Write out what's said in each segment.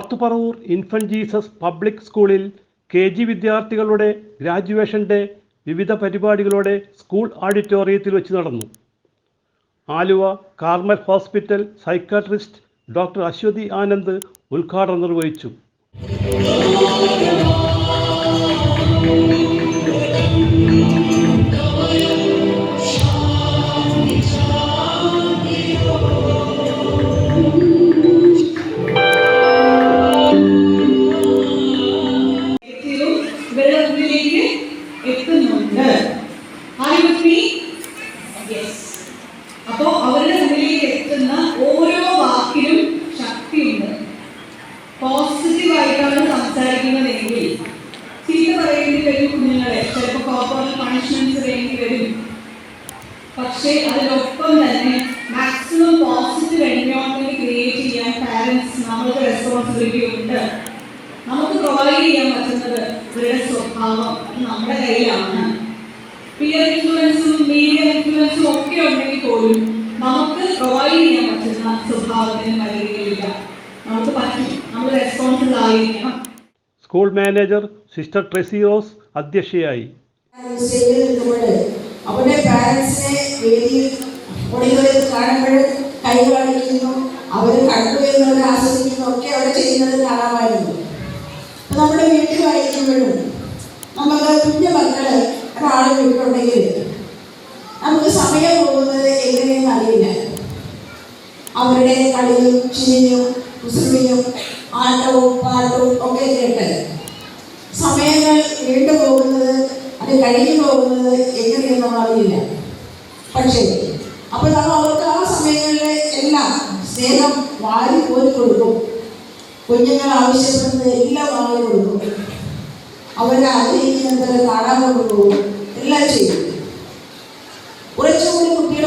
North Paravur infant Jesus public സ്കൂളിൽ K G വിദ്യാർത്ഥികളുടെ graduation day വിവിധ പരിപാടികളോടെ സ്കൂൾ ഓഡിറ്റോറിയത്തിൽ വെച്ച് നടന്നു. Aluva Carmel hospital psychiatrist doctor Aswathi Anand ഉദ്ഘാടനം നിർവഹിച്ചു. വ്യക്തികളും അപ്പോ അവരുടെ മുന്നിലേക്ക് എത്തുന്ന ഓരോ വാക്കിലും ശക്തിയുണ്ട്. പോസിറ്റീവ് ആയിട്ടാണ് സംസാരിക്കുന്നതെങ്കിൽ ചീത്ത പറയേണ്ടി വരും കുഞ്ഞുങ്ങളെ. ചിലപ്പോൾ കോർപ്പറൽ പണിഷ്മെന്റ്സ് വേണ്ടി വരും. പക്ഷേ അതിനൊപ്പം തന്നെ മാക്സിമം പോസിറ്റീവ് എൻവയോൺമെന്റ് ക്രിയേറ്റ് ചെയ്യാൻ പാരന്റ്സ് നമ്മൾക്ക് റെസ്പോൺസിബിലിറ്റി ഉണ്ട്. നമുക്ക് പ്രൊവൈഡ് ചെയ്യാൻ പറ്റുന്നത് ഇവരുടെ സ്വഭാവം നമ്മുടെ കയ്യിലാണ്. പിയർ മീഡിയ ഇൻഫ്ലുവൻസും ഒക്കെ ഉണ്ടെങ്കിൽ പോലും നമുക്ക് പ്രൊവൈഡ് ചെയ്യാൻ പറ്റുന്ന സ്വഭാവത്തിന് പരിധികളില്ല. നമുക്ക് പറ്റും. നമ്മൾ റെസ്പോൺസിബിൾ ആയിരിക്കണം. സ്കൂൾ മാനേജർ സിസ്റ്റർ ട്രെസിയോസ് അധ്യക്ഷയായി. സ്റ്റേജിൽ നിൽക്കുമ്പോൾ അവരുടെ പാരൻസിനെ വേദിയിൽ ഓടികളിൽ കാണുമ്പോൾ കൈ കാണിക്കുന്നു അവർ കണ്ടു എന്നുള്ളത് ആസ്വദിക്കുന്നു ഒക്കെ അവർ ചെയ്യുന്നത് കാണാമായിരുന്നു. അപ്പൊ നമ്മുടെ വീട്ടിലായിരിക്കുമ്പോഴും നമുക്ക് കുഞ്ഞു മക്കൾ ഒരാളെ വീട്ടിലുണ്ടെങ്കിൽ നമുക്ക് സമയം പോകുന്നത് എങ്ങനെയെന്ന് അറിയില്ല. അവരുടെ കളിയും ചിരിയും കുസൃതിയും ആട്ടവും പാട്ടവും ഒക്കെ കേട്ട് സമയങ്ങൾ വീണ്ടു പോകുന്നത് അത് കഴിഞ്ഞു പോകുന്നത് എങ്ങനെയെന്നോ അറിയില്ല. പക്ഷേ അപ്പോൾ നമ്മൾ അവർക്ക് ആ സമയങ്ങളിലെ എല്ലാം സ്നേഹം വാരി കോരി കൊടുക്കും. കുഞ്ഞുങ്ങൾ ആവശ്യപ്പെടുന്നത് എല്ലാം വാങ്ങി കൊടുക്കും. അവരെ ആഗ്രഹിക്കുന്നത് കാണാൻ കൊണ്ടുപോകും എല്ലാം ചെയ്യും.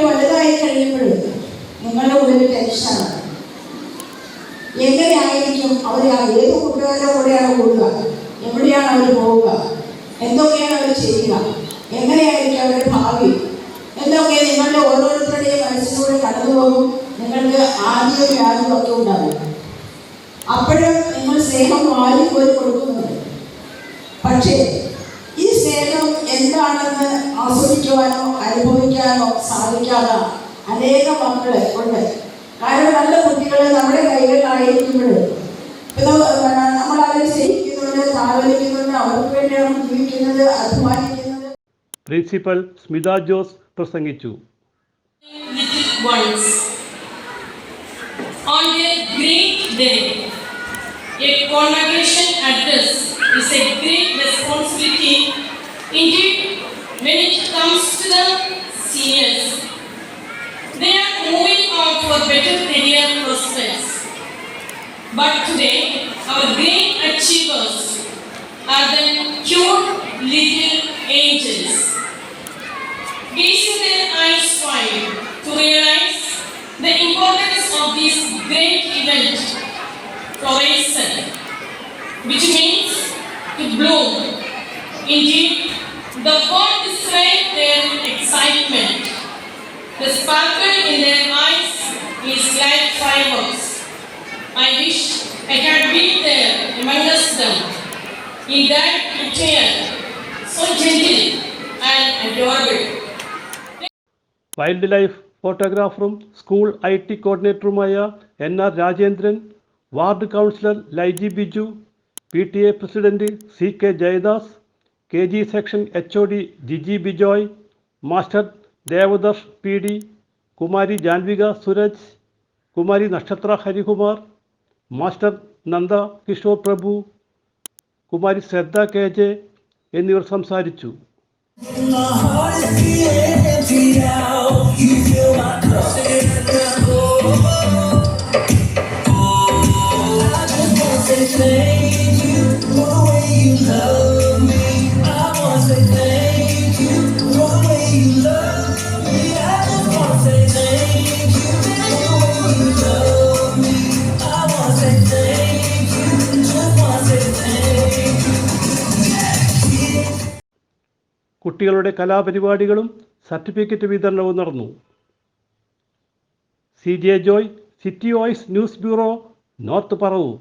വലുതായി കഴിയുമ്പോൾ നിങ്ങളുടെ ഉള്ളിൽ ടെൻഷനാണ് എങ്ങനെയായിരിക്കും അവർ ആ ഏത് കൂട്ടുകാരുടെ കൂടെയാണ് കൂടുക? എവിടെയാണ് അവർ പോവുക? എന്തൊക്കെയാണ് അവർ ചെയ്യുക? എങ്ങനെയായിരിക്കും അവരുടെ ഭാവി? എന്തൊക്കെ നിങ്ങളുടെ ഓരോരുത്തരുടെയും മനസ്സിലൂടെ കടന്നു പോകും? നിങ്ങൾക്ക് ആദ്യവും വ്യാധിയും ഒക്കെ ഉണ്ടാകും അപ്പോഴും നിങ്ങൾ സ്നേഹം വാരി പോയി കൊടുക്കുന്നുണ്ട് പക്ഷേ ഈ സ്നേഹം എന്താണെന്ന് ആസ്വദിക്കുവാനോ അനുഭവിക്കാനോ സാധിക്കാതെ അനേകം മക്കൾ ഉണ്ട്. കാരണം നല്ല കുട്ടികളെ നമ്മുടെ കൈകളിലായിരിക്കുമ്പോൾ നമ്മൾ അവരെ സ്നേഹിക്കുന്നുണ്ട് താലോലിക്കുന്നുണ്ട് അവർക്ക് വേണ്ടിയാണ് ജീവിക്കുന്നത് അഭിമാനിക്കുന്നത് പ്രിൻസിപ്പൽ സ്മിത ജോസ് പ്രസംഗിച്ചു. On their great day, a congregation address is a great responsibility. Indeed But today, our great achievers are the cute little angels gazing their eyes wide to realize the importance of this great event, floration, which means to bloom. Indeed, the word describes in that attire, so gentle and adorable. Wildlife ഫോട്ടോഗ്രാഫറും school I T കോർഡിനേറ്ററുമായ N R Rajendran ward councillor Laiji Biju P T A president C K Jayadas K G section H O D Giji Bijoy master Devadarsh P D Kumari Janvika Suraj Kumari Nakshatra Harikumar master Nanda Kishore Prabhu Kumari Shraddha K J എന്നിവർ സംസാരിച്ചു. കുട്ടികളുടെ കലാപരിപാടികളും certificate വിതരണവും നടന്നു. C J Joy city voice news bureau north Paravur.